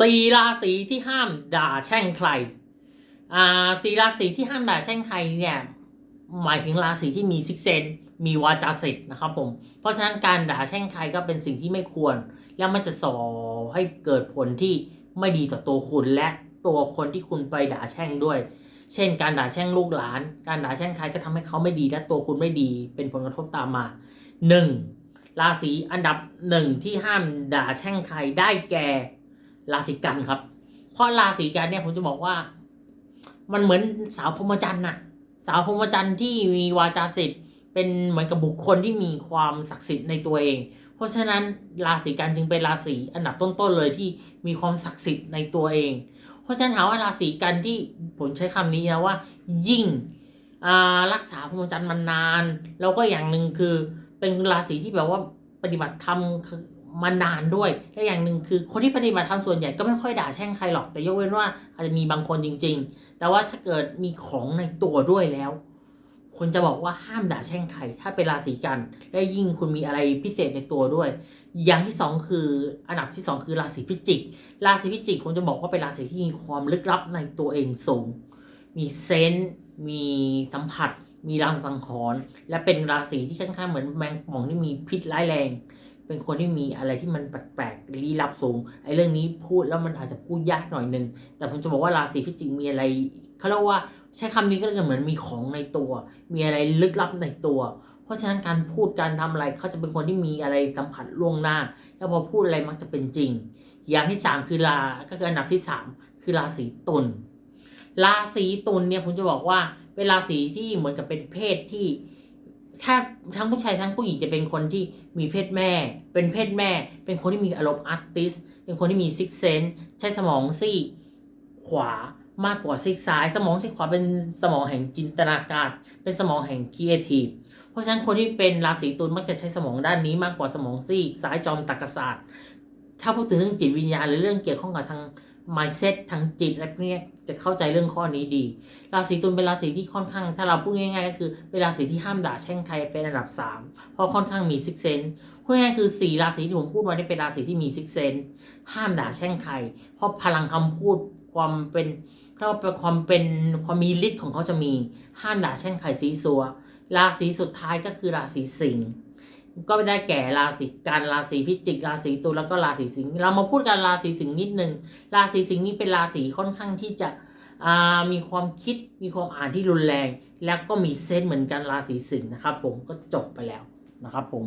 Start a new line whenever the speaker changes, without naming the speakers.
สี่ราศีที่ห้ามด่าแช่งใคร อ่าสี่ราศีที่ห้ามด่าแช่งใครเนี่ยหมายถึงราศีที่มีซิกเซนมีวาจาสิทธ์นะครับผม เพราะฉะนั้นการด่าแช่งใครก็เป็นสิ่งที่ไม่ควร แล้วมันจะส่อให้เกิดผลที่ไม่ดีต่อตัวคุณและตัวคนที่คุณไปด่าแช่งด้วย เช่น การด่าแช่งลูกหลาน การด่าแช่งใครก็ทำให้เขาไม่ดีและตัวคุณไม่ดี เป็นผลกระทบตามมาหนึ่งราศีอันดับหนึ่งที่ห้ามด่าแช่งใครได้แก่ ราศีกันครับ เพราะราศีกันเนี่ยผมจะบอกว่า มันเหมือนสาวพรหมจันทร์น่ะ สาวพรหมจันทร์ที่มีวาจาสิทธิ์เป็นเหมือนกับบุคคลที่มีความศักดิ์สิทธิ์ในตัวเอง เพราะฉะนั้นราศีกันจึงเป็นราศีอันดับต้นๆเลยที่มีความศักดิ์สิทธิ์ในตัวเอง เพราะฉะนั้นถามว่าราศีกันที่ผมใช้คำนี้นะว่า ยิ่งรักษาพรหมจรรย์มานาน แล้วก็อย่างหนึ่งคือเป็นราศีที่แบบว่าปฏิบัติธรรม มานานด้วยและอย่างหนึ่งคือคนที่ปฏิบัติธรรมส่วนใหญ่ก็ไม่ค่อยด่าแช่งใครหรอกแต่ยกเว้นว่าอาจจะมีบางคนจริง ๆ แต่ว่าถ้าเกิดมีของในตัวด้วยแล้วคนจะบอกว่าห้ามด่าแช่งใครถ้าเป็นราศีกัน และยิ่งคุณมีอะไรพิเศษในตัวด้วย อย่างที่สองคืออันดับที่สองคือราศีพิจิก ราศีพิจิกผมจะบอกว่าเป็นราศีที่มีความลึกลับในตัวเองสูง มีเซนส์มีสัมผัส มีรางสังหรณ์และเป็นราศีที่ค่อนข้างเหมือนแมงป่องที่มีพิษร้ายแรง เป็นคนที่มีอะไรที่มันแปลกๆลี้ลับสูงไอ้เรื่องนี้พูดแล้วมันอาจจะพูดยากหน่อยนึง แต่ผมจะบอกว่าราศีพิจิกมีอะไรเขาเรียกว่าใช้คำนี้ก็เหมือนมีของในตัว มีอะไรลึกลับในตัว เพราะฉะนั้นการพูดการทำอะไรเขาจะเป็นคนที่มีอะไรสัมผัสล่วงหน้า แล้วพอพูดอะไรมักจะเป็นจริง อย่างที่สามคือราก็คืออันดับที่สามคือราศีตุลราศีตุลเนี่ยผมจะบอกว่าเป็นราศีที่เหมือนกับเป็นเพศที่ ถ้าทั้งผู้ชายทั้งผู้หญิงจะเป็นคนที่มีเพศแม่ เป็นเพศแม่ เป็นคนที่มีอารมณ์อาร์ติส เป็นคนที่มีซิกเซนใช้สมองซีกขวามากกว่าซีกซ้าย สมองซีกขวาเป็นสมองแห่งจินตนาการ เป็นสมองแห่งครีเอทีฟ เพราะฉะนั้นคนที่เป็นราศีตุลมักจะใช้สมองด้านนี้มากกว่าสมองซีกซ้ายจอมตรรกศาสตร์ ถ้าพูดถึงเรื่องจิตวิญญาณหรือเรื่องเกี่ยวข้องกับทาง mindset ทางจิตอะไรพวกนี้จะเข้าใจเรื่องข้อนี้ดี ราศีตุลเป็นราศีที่ค่อนข้าง ถ้าเราพูดง่ายๆก็คือเป็นราศีที่ห้ามด่าแช่งใครเป็นอันดับสามเพราะค่อนข้างมีซิกเซนพูดง่ายๆคือสี่ราศีที่ผมพูดมานี่เป็นราศีที่มีซิกเซนห้ามด่าแช่งใคร เพราะพลังคำพูดความเป็นเรียกว่าเป็นความเป็นความมีฤทธิ์ของเขาจะมีห้ามด่าแช่งใครซีซัวราศีสุดท้ายก็คือราศีสิงห์ ก็ได้แก่ราศีกันราศีพิจิกราศีตุลแล้วก็ราศีสิงห์เรามาพูดกันราศีสิงห์นิดนึงราศีสิงห์นี้เป็นราศีค่อนข้างที่จะมีความคิดมีความอ่านที่รุนแรง แล้วก็มีเซนเหมือนกันราศีสิงห์นะครับ ผมก็จบไปแล้วนะครับผม